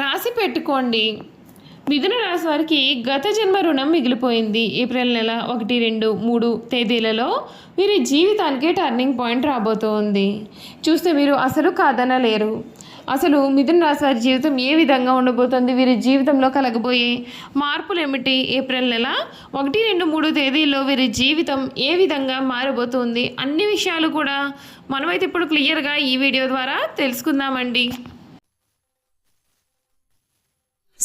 రాసి పెట్టుకోండి. మిథున రాశి వారికి గత జన్మ రుణం మిగిలిపోయింది. ఏప్రిల్ నెల ఒకటి రెండు మూడు తేదీలలో వీరి జీవితానికి టర్నింగ్ పాయింట్ రాబోతోంది. చూస్తే మీరు అసలు కాదనలేరు. అసలు మిథున రాశి వారి జీవితం ఏ విధంగా ఉండబోతుంది? వీరి జీవితంలో కలగబోయే మార్పులు ఏమిటి? ఏప్రిల్ నెల ఒకటి రెండు మూడు తేదీల్లో వీరి జీవితం ఏ విధంగా మారబోతుంది? అన్ని విషయాలు కూడా మనమైతే ఇప్పుడు క్లియర్గా ఈ వీడియో ద్వారా తెలుసుకుందామండి.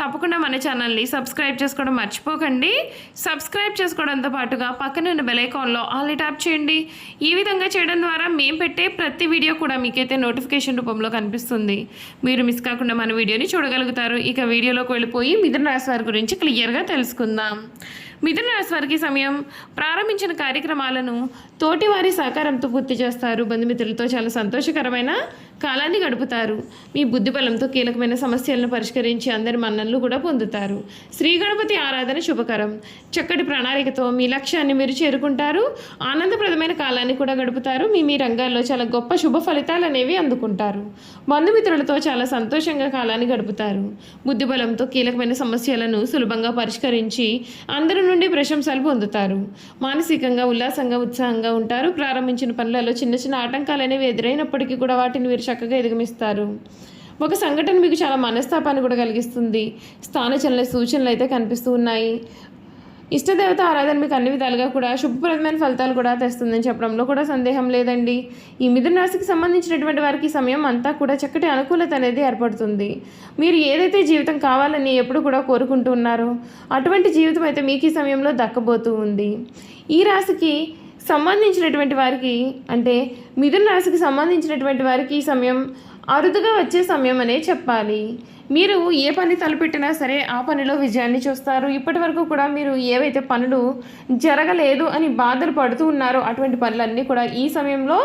తప్పకుండా మన ఛానల్ని సబ్స్క్రైబ్ చేసుకోవడం మర్చిపోకండి. సబ్స్క్రైబ్ చేసుకోవడంతో పాటుగా పక్కన ఉన్న బెలైకాన్లో ఆల్ ట్యాప్ చేయండి. ఈ విధంగా చేయడం ద్వారా మేము పెట్టే ప్రతి వీడియో కూడా మీకైతే నోటిఫికేషన్ రూపంలో కనిపిస్తుంది. మీరు మిస్ కాకుండా మన వీడియోని చూడగలుగుతారు. ఇక వీడియోలోకి వెళ్ళిపోయి మిథున రాశి వారి గురించి క్లియర్గా తెలుసుకుందాం. మిథున రాశి వారికి సమయం ప్రారంభించిన కార్యక్రమాలను తోటివారి సహకారంతో పూర్తి చేస్తారు. బంధుమిత్రులతో చాలా సంతోషకరమైన కాలాన్ని గడుపుతారు. మీ బుద్ధి బలంతో కీలకమైన సమస్యలను పరిష్కరించి అందరి మన్ననలు కూడా పొందుతారు. శ్రీ గణపతి ఆరాధన శుభకరం. చక్కటి ప్రణాళికతో మీ లక్ష్యాన్ని మీరు చేరుకుంటారు. ఆనందప్రదమైన కాలాన్ని కూడా గడుపుతారు. మీ మీ రంగాల్లో చాలా గొప్ప శుభ ఫలితాలు అనేవి అందుకుంటారు. బంధుమిత్రులతో చాలా సంతోషంగా కాలాన్ని గడుపుతారు. బుద్ధి బలంతో కీలకమైన సమస్యలను సులభంగా పరిష్కరించి అందరి నుండి ప్రశంసలు పొందుతారు. మానసికంగా ఉల్లాసంగా ఉత్సాహంగా ఉంటారు. ప్రారంభించిన పనులలో చిన్న చిన్న ఆటంకాలు అనేవి ఎదురైనప్పటికీ కూడా వాటిని వీరు చక్కగా ఎదిగమిస్తారు. ఒక సంఘటన మీకు చాలా మనస్తాపాన్ని కూడా కలిగిస్తుంది. స్థానచలన సూచనలు అయితే కనిపిస్తూ ఉన్నాయి. ఇష్టదేవత ఆరాధన మీకు అన్ని విధాలుగా కూడా శుభప్రదమైన ఫలితాలు కూడా తెస్తుందని చెప్పడంలో కూడా సందేహం లేదండి. ఈ మిథున రాశికి సంబంధించినటువంటి వారికి సమయం అంతా కూడా చక్కటి అనుకూలత అనేది ఏర్పడుతుంది. మీరు ఏదైతే జీవితం కావాలని ఎప్పుడు కూడా కోరుకుంటూ ఉన్నారో అటువంటి జీవితం అయితే మీకు ఈ సమయంలో దక్కబోతూ ఉంది. ఈ రాశికి సంబంధించినటువంటి వారికి అంటే మిథున రాశికి సంబంధించినటువంటి వారికి ఈ సమయం అరుదుగా వచ్చే సమయం అనే చెప్పాలి. మీరు ఏ పని తలపెట్టినా సరే ఆ పనిలో విజయాన్ని చూస్తారు. ఇప్పటి వరకు కూడా మీరు ఏవైతే పనులు జరగలేదు అని బాధలు పడుతూ ఉన్నారో అటువంటి పనులన్నీ కూడా ఈ సమయంలో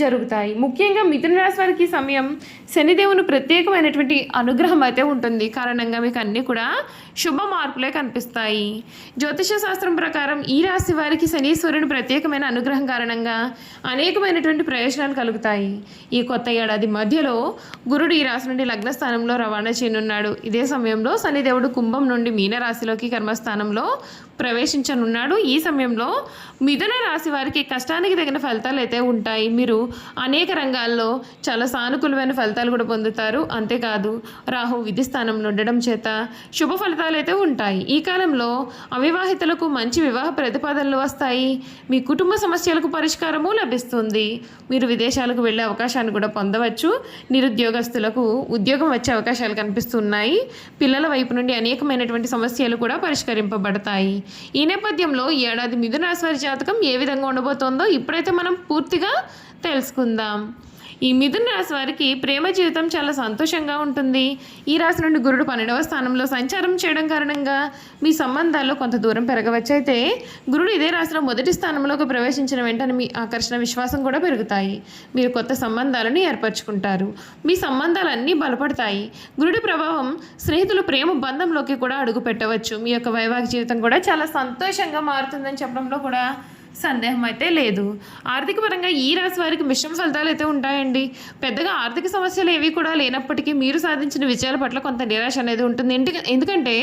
జరుగుతాయి. ముఖ్యంగా మిథున రాశి వారికి సమయం శనిదేవుని ప్రత్యేకమైనటువంటి అనుగ్రహం అయితే ఉంటుంది. కారణంగా మీకు అన్నీ కూడా శుభ మార్పులే కనిపిస్తాయి. జ్యోతిష శాస్త్రం ప్రకారం ఈ రాశి వారికి శనీశ్వరుని ప్రత్యేకమైన అనుగ్రహం కారణంగా అనేకమైనటువంటి ప్రయోజనాలు కలుగుతాయి. ఈ కొత్త ఏడాది మధ్యలో గురుడు ఈ రాశి నుండి లగ్న స్థానంలో రవాణా చేయనున్నాడు ఇదే సమయంలో శనిదేవుడు కుంభం నుండి మీనరాశిలోకి కర్మస్థానంలో ప్రవేశించనున్నాడు. ఈ సమయంలో మిథున రాశి వారికి కష్టానికి తగిన ఫలితాలు అయితే ఉంటాయి. మీరు అనేక రంగాల్లో చాలా సానుకూలమైన ఫలితాలు కూడా పొందుతారు. అంతేకాదు రాహు విధి స్థానంలో ఉండడం చేత శుభ ఫలితాలు అయితే ఉంటాయి. ఈ కాలంలో అవివాహితులకు మంచి వివాహ ప్రతిపాదనలు వస్తాయి. మీ కుటుంబ సమస్యలకు పరిష్కారము లభిస్తుంది. మీరు విదేశాలకు వెళ్ళే అవకాశాన్ని కూడా పొందవచ్చు. నిరుద్యోగస్తులకు ఉద్యోగం వచ్చే అవకాశాలు కనిపిస్తున్నాయి. పిల్లల వైపు నుండి అనేకమైనటువంటి సమస్యలు కూడా పరిష్కరింపబడతాయి. ఈ నేపథ్యంలో ఏడాది మిథున రాశి వారి జాతకం ఏ విధంగా ఉండబోతోందో ఇప్పుడైతే మనం పూర్తిగా తెలుసుకుందాం. ఈ మిథున రాశి వారికి ప్రేమ జీవితం చాలా సంతోషంగా ఉంటుంది. ఈ రాశి నుండి గురుడు పన్నెండవ స్థానంలో సంచారం చేయడం కారణంగా మీ సంబంధాల్లో కొంత దూరం పెరగవచ్చు. అయితే గురుడు ఇదే రాశిలో మొదటి స్థానంలోకి ప్రవేశించిన వెంటనే మీ ఆకర్షణ విశ్వాసం కూడా పెరుగుతాయి. మీరు కొత్త సంబంధాలను ఏర్పరచుకుంటారు. మీ సంబంధాలన్నీ బలపడతాయి. గురుడి ప్రభావం స్నేహితులు ప్రేమ బంధంలోకి కూడా అడుగు పెట్టవచ్చు మీ యొక్క వైవాహిక జీవితం కూడా చాలా సంతోషంగా మారుతుందని చెప్పడంలో కూడా సందేహం అయితే లేదు. ఆర్థిక పరంగా ఈ రాశి వారికి మిశ్రమ ఫలితాలు అయితే ఉంటాయండి. పెద్దగా ఆర్థిక సమస్యలు ఏవి కూడా లేనప్పటికీ మీరు సాధించిన విజయాల పట్ల కొంత నిరాశ అనేది ఉంటుంది. ఎందుకంటే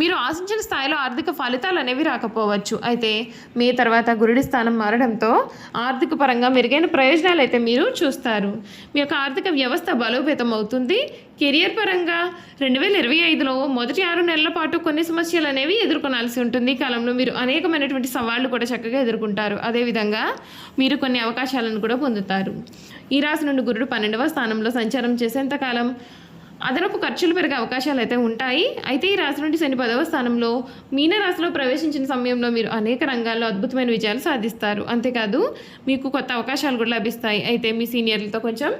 మీరు ఆశించిన స్థాయిలో ఆర్థిక ఫలితాలు అనేవి రాకపోవచ్చు. అయితే మీ తర్వాత గురుడి స్థానం మారడంతో ఆర్థిక పరంగా మెరుగైన ప్రయోజనాలు అయితే మీరు చూస్తారు. మీ యొక్క ఆర్థిక వ్యవస్థ బలోపేతం అవుతుంది. కెరియర్ పరంగా రెండు వేల ఇరవై ఐదులో మొదటి ఆరు నెలల పాటు కొన్ని సమస్యలు అనేవి ఎదుర్కొనాల్సి ఉంటుంది. ఈ కాలంలో మీరు అనేకమైనటువంటి సవాళ్ళు కూడా చక్కగా ఎదుర్కొంటారు. అదేవిధంగా మీరు కొన్ని అవకాశాలను కూడా పొందుతారు. ఈ రాశి నుండి గురుడు పన్నెండవ స్థానంలో సంచారం చేసేంతకాలం అదనపు ఖర్చులు పెరిగే అవకాశాలు అయితే ఉంటాయి. అయితే ఈ రాశి నుండి శని పదవ స్థానంలో మీన రాశిలో ప్రవేశించిన సమయంలో మీరు అనేక రంగాల్లో అద్భుతమైన విజయాలు సాధిస్తారు. అంతేకాదు మీకు కొత్త అవకాశాలు కూడా లభిస్తాయి. అయితే మీ సీనియర్లతో కొంచెం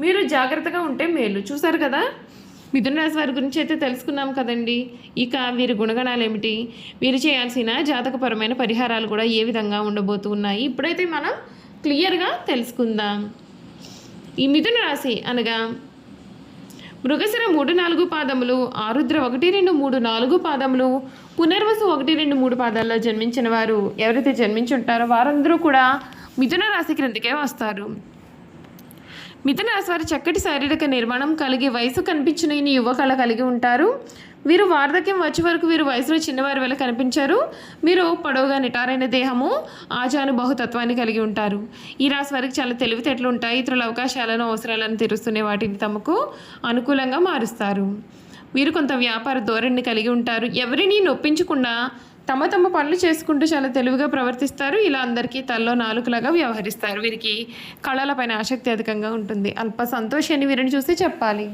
మీరు జాగ్రత్తగా ఉంటే మేలు. చూసారు కదా? మిథున రాశి వారి గురించి అయితే తెలుసుకున్నాం కదండి. ఇక వీరి గుణగణాలు ఏమిటి వీరు చేయాల్సిన జాతకపరమైన పరిహారాలు కూడా ఏ విధంగా ఉండబోతూ ఉన్నాయి? ఇప్పుడైతే మనం క్లియర్గా తెలుసుకుందాం. ఈ మిథున రాశి అనగా మృగశిర మూడు నాలుగు పాదములు ఆరుద్ర ఒకటి రెండు మూడు నాలుగు పాదములు పునర్వసు ఒకటి రెండు మూడు పాదాల్లో జన్మించిన వారు ఎవరైతే జన్మించి ఉంటారో వారందరూ కూడా మిథున రాశి క్రిందకే వస్తారు. మిథున రాశి వారు చక్కటి శారీరక నిర్మాణం కలిగి వయసు కనిపించిన ఈ యువకళ కలిగి ఉంటారు. వీరు వార్ధక్యం వచ్చే వరకు వీరు వయసులో చిన్నవారి వల్ల కనిపించారు. మీరు పొడవుగా నిటారైన దేహము ఆజాను బహుతత్వాన్ని కలిగి ఉంటారు. ఈ రాశి వారికి చాలా తెలివితేటలు ఉంటాయి. ఇతరుల అవకాశాలను అవసరాలను తీరుస్తునే వాటిని తమకు అనుకూలంగా మారుస్తారు. వీరు కొంత వ్యాపార ధోరణిని కలిగి ఉంటారు. ఎవరిని నొప్పించకుండా తమ తమ పనులు చేసుకుంటూ చాలా తెలివిగా ప్రవర్తిస్తారు. ఇలా అందరికీ తల్లో నాలుకలాగా వ్యవహరిస్తారు. వీరికి కళలపైన ఆసక్తి అధికంగా ఉంటుంది. అల్ప సంతోషాన్ని వీరిని చూసి చెప్పాలి.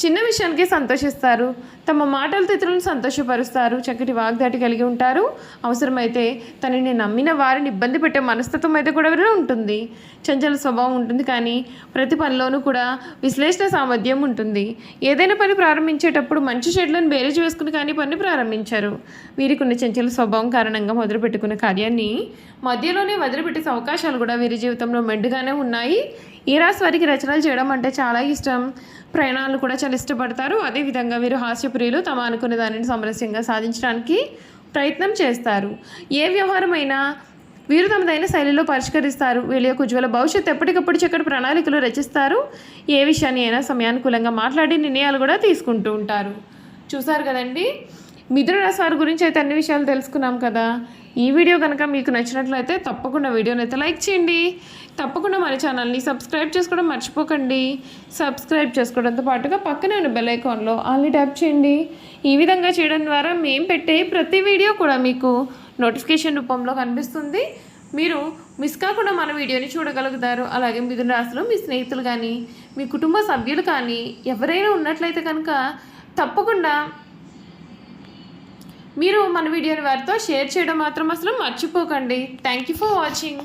చిన్న విషయానికి సంతోషిస్తారు. తమ మాటలతో ఇతరులను సంతోషపరుస్తారు. చక్కటి వాగ్దాటి కలిగి ఉంటారు. అవసరమైతే తనని నమ్మిన వారిని ఇబ్బంది పెట్టే మనస్తత్వం అయితే కూడా ఉంటుంది. చంచల స్వభావం ఉంటుంది కానీ ప్రతి పనిలోనూ కూడా విశ్లేషణ సామర్థ్యం ఉంటుంది. ఏదైనా పని ప్రారంభించేటప్పుడు మంచి షెడ్లను బేరేజ్ వేసుకుని కానీ పని ప్రారంభించారు. వీరికి చంచల స్వభావం కారణంగా మొదలుపెట్టుకున్న కార్యాన్ని మధ్యలోనే వదిలిపెట్టే అవకాశాలు కూడా వీరి జీవితంలో మెండుగానే ఉన్నాయి. ఈ రాశి వారికి రచనలు చేయడం అంటే చాలా ఇష్టం. ప్రయాణాలు కూడా చాలా ఇష్టపడతారు. అదేవిధంగా వీరు హాస్యప్రియులు తమ అనుకునే దానిని సమరస్యంగా సాధించడానికి ప్రయత్నం చేస్తారు. ఏ వ్యవహారమైనా వీరు తమదైన శైలిలో పరిష్కరిస్తారు. వీళ్ళ యొక్క ఉజ్వల భవిష్యత్తు ఎప్పటికప్పుడు చక్కటి ప్రణాళికలు రచిస్తారు. ఏ విషయాన్ని అయినా సమయానుకూలంగా మాట్లాడి నిర్ణయాలు కూడా తీసుకుంటూ ఉంటారు. చూసారు కదండి? మిథున రాశి వారి గురించి అయితే అన్ని విషయాలు తెలుసుకున్నాం కదా. ఈ వీడియో కనుక మీకు నచ్చినట్లయితే తప్పకుండా వీడియోని అయితే లైక్ చేయండి. తప్పకుండా మన ఛానల్ని సబ్స్క్రైబ్ చేసుకోవడం మర్చిపోకండి. సబ్స్క్రైబ్ చేసుకోవడంతో పాటుగా పక్కనే ఉన్న బెల్ ఐకాన్లో ఆల్ని ట్యాప్ చేయండి. ఈ విధంగా చేయడం ద్వారా మేము పెట్టే ప్రతి వీడియో కూడా మీకు నోటిఫికేషన్ రూపంలో కనిపిస్తుంది. మీరు మిస్ కాకుండా మన వీడియోని చూడగలుగుతారు. అలాగే మిథున రాశిలో మీ స్నేహితులు కానీ మీ కుటుంబ సభ్యులు కానీ ఎవరైనా ఉన్నట్లయితే కనుక తప్పకుండా మీరు మన వీడియోని వారితో షేర్ చేయడం మాత్రం అసలు మర్చిపోకండి. Thank you for watching